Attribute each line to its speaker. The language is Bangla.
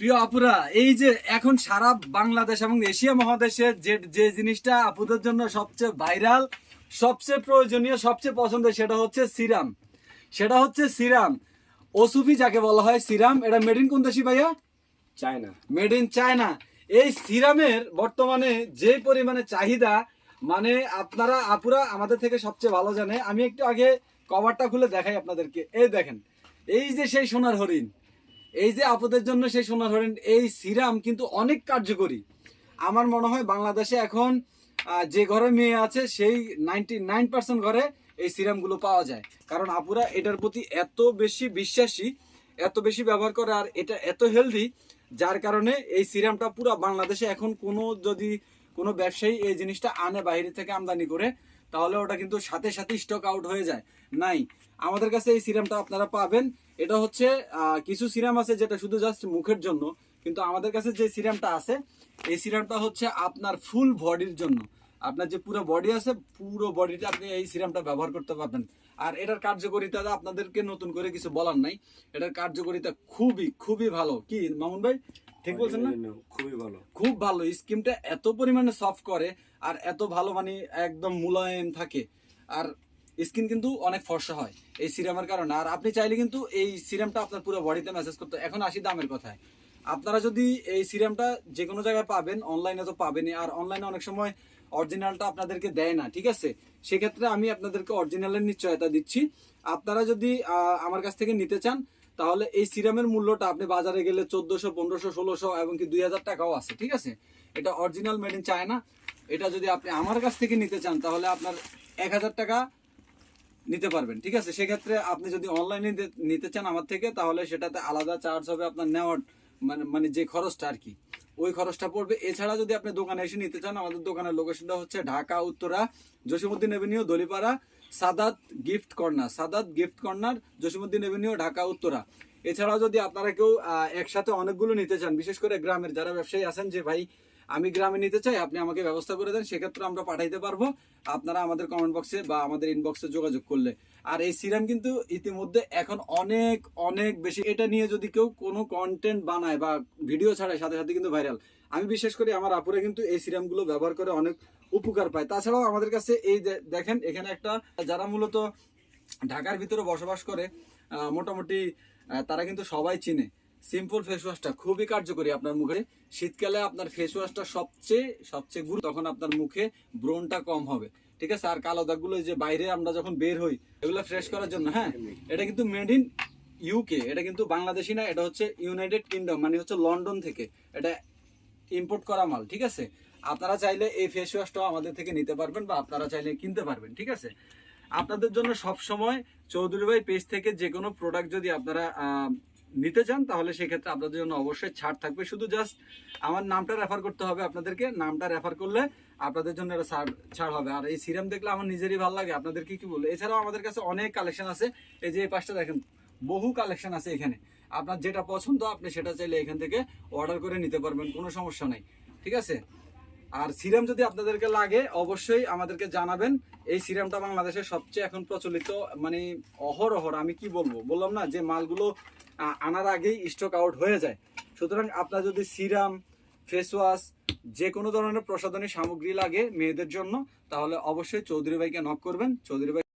Speaker 1: প্রিয় আপুরা এই যে এখন সারা বাংলাদেশ এবং এশিয়া মহাদেশে যে যে জিনিসটা আপুদের জন্য সবচেয়ে ভাইরাল সবচেয়ে প্রয়োজনীয় সবচেয়ে পছন্দের সেটা হচ্ছে সিরাম। সেটা হচ্ছে সিরাম। ওসুফি যাকে বলা হয় সিরাম এটা মেড ইন কোন দেশি ভাইয়া?
Speaker 2: চায়না।
Speaker 1: মেড ইন চায়না এই সিরামের বর্তমানে যে পরিমাণে চাহিদা মানে আপনারা আপুরা আমাদের থেকে সবচেয়ে ভালো জানে। আমি একটু আগে কভারটা খুলে দেখাই আপনাদেরকে। এই দেখেন এই যে সেই সোনার হরিণ। এই যে আপুদের জন্য সেই সোনার হরিণ এই সিরাম কিন্তু অনেক কার্যকরী। আমার মনে হয় বাংলাদেশে এখন যে ঘরে মেয়ে আছে, সেই নাইনটি নাইন পার্সেন্ট ঘরে এই সিরামগুলো পাওয়া যায়। কারণ আপুরা এটার প্রতি এত বেশি বিশ্বাসী, এত বেশি ব্যবহার করে আর এটা এত হেলদি যার কারণে এই সিরামটা পুরো বাংলাদেশে এখন কোনো যদি কোনো ব্যবসায়ী এই জিনিসটা আনে বাইরে থেকে আমদানি করে, তাহলে ওটা কিন্তু সাথে সাথে স্টক আউট হয়ে যায়। নাই, আমাদের কাছে এই সিরামটা আপনারা পাবেন। এটা হচ্ছে কিছু সিরাম আছে যেটা শুধু জাস্ট মুখের জন্য কিন্তু আমাদের কাছে যে সিরামটা আছে এই সিরামটা হচ্ছে আপনার ফুল বডির জন্য। আপনার যে পুরো বডি আছে পুরো বডিতে আপনি এই সিরামটা ব্যবহার করতে পারবেন। আর এটার কার্যকারিতা আপনাদেরকে নতুন করে কিছু বলার নাই। এটার কার্যকারিতা খুবই খুবই ভালো। কি মামুন ভাই? ঠিক বলছেন না?
Speaker 2: খুবই ভালো।
Speaker 1: খুব ভালো। স্কিমটা এত পরিমাণে সফট করে আর এত ভালো মানে একদম মুলায়ম থাকে। আর স্কিন কিন্তু অনেক ফর্সা হয় এই সিরামের কারণে। আর আপনি চাইলে কিন্তু এই সিরামটা আপনার পুরো বডিতে মেসেজ করতে এখন আসি দামের কথায়। আপনারা যদি এই সিরামটা যে কোনো জায়গায় পাবেন অনলাইনে তো পাবেনই। আর অনলাইনে অনেক সময় অরিজিনালটা আপনাদেরকে দেয় না, ঠিক আছে? সেক্ষেত্রে আমি আপনাদেরকে অরিজিনালের নিশ্চয়তা দিচ্ছি। আপনারা যদি আমার কাছ থেকে নিতে চান, তাহলে এই সিরামের মূল্যটা আপনি বাজারে গেলে চোদ্দশো, পনেরোশো, ষোলোশো এবং কি দুই হাজার টাকাও আছে, ঠিক আছে? এটা অরিজিনাল মেড ইন চায়না এটা যদি আপনি আমার কাছ থেকে নিতে চান, তাহলে আপনার এক হাজার টাকা নিতে পারবেন, ঠিক আছে? সেক্ষেত্রে আপনি যদি অনলাইনে নিতে চান আমার থেকে, তাহলে সেটাতে আলাদা চার্জ হবে আপনার নেওয়ার মানে মানে যে খরচটা আর কি। ওই খরচটা পড়বে। এছাড়া যদি আপনি দোকানে এসে নিতে চান, আমাদের দোকানের লোকেশনটা হচ্ছে Dhaka, Uttara Jasimuddin avenue Dolipara, Sadat gift corner Sadat gift corner Jasimuddin avenue Dhaka, Uttara. এছাড়াও যদি আপনারা কেউ একসাথে অনেকগুলো নিতে চান, বিশেষ করে গ্রামের যারা ব্যবসায়ী আছেন যে ভাই আমি গ্রামে নিতে চাই, আপনি আমাকে ব্যবস্থা করে দেন, সেক্ষেত্রে আমরা পাঠাইতে পারব। আপনারা আমাদের কমেন্ট বক্সে বা আমাদের ইনবক্সে যোগাযোগ করলে। আর এই সিরাম কিন্তু ইতিমধ্যে এখন অনেক অনেক বেশি। এটা নিয়ে যদি কেউ কোনো কন্টেন্ট বানায় বা ভিডিও ছাড়ায়, সাথে সাথে কিন্তু ভাইরাল আমি বিশেষ করে আমার আপুরে কিন্তু এই সিরামগুলো ব্যবহার করে অনেক উপকার পায়। তাছাড়াও আমাদের কাছে এই দেখেন, এখানে একটা, যারা মূলত ঢাকার ভিতরে বসবাস করে মোটামুটি তারা কিন্তু সবাই চিনে। সিম্পল ফেস ওয়াশটা খুবই কার্যকরী আপনার মুখে শীতকালে আপনার ফেস ওয়াশটা সবচেয়ে সবচেয়ে গুরু তখন আপনার মুখে ব্রণটা কম হবে। ঠিক আছে? আর কালো দাগগুলো যে বাইরে আমরা যখন বের হই, এগুলো ফ্রেশ করার জন্য হ্যাঁ? এটা কিন্তু মেড ইন ইউকে এটা কিন্তু বাংলাদেশি না, এটা হচ্ছে ইউনাইটেড কিংডম মানে হচ্ছে লন্ডন থেকে। এটা ইম্পোর্ট করা মাল, ঠিক আছে? আপনারা চাইলে এই ফেস ওয়াশটাও আমাদের থেকে নিতে পারবেন বা আপনারা চাইলে কিনতে পারবেন, ঠিক আছে? আপনাদের জন্য সব সময় চৌধুরী ভাই পেজ থেকে যে কোনো প্রোডাক্ট যদি আপনারা নিতে চান, তাহলে সেক্ষেত্রে আপনাদের জন্য অবশ্যই ছাড় থাকবে। শুধু জাস্ট আমার নামটা রেফার করতে হবে আপনাদেরকে। নামটা রেফার করলে আপনাদের জন্য এটা ছাড় ছাড় হবে। আর এই সিরাম দেখলে আমার নিজেরই ভালো লাগে। আপনাদেরকে কি বলব এছাড়াও আমাদের কাছে অনেক কালেকশন আছে। এই যে এই পাশটা দেখেন, বহু কালেকশন আছে এখানে। আপনার যেটা পছন্দ, আপনি সেটা চাইলে এখান থেকে অর্ডার করে নিতে পারবেন, কোনো সমস্যা নাই। ঠিক আছে? আর সিরাম যদি আপনাদেরকে লাগে, অবশ্যই আমাদেরকে জানাবেন। এই সিরামটা বাংলাদেশের সবচেয়ে এখন প্রচলিত মানে অহরহর আমি কি বলব? বললাম না যে মালগুলো আনার আগেই স্টক আউট হয়ে যায়। সুতরাং আপনার যদি সিরাম ফেস ওয়াশ যে কোনো ধরনের প্রসাধনী সামগ্রী লাগে মেয়েদের জন্য, তাহলে অবশ্যই চৌধুরী ভাইকে নক করবেন। চৌধুরী ভাই